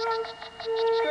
you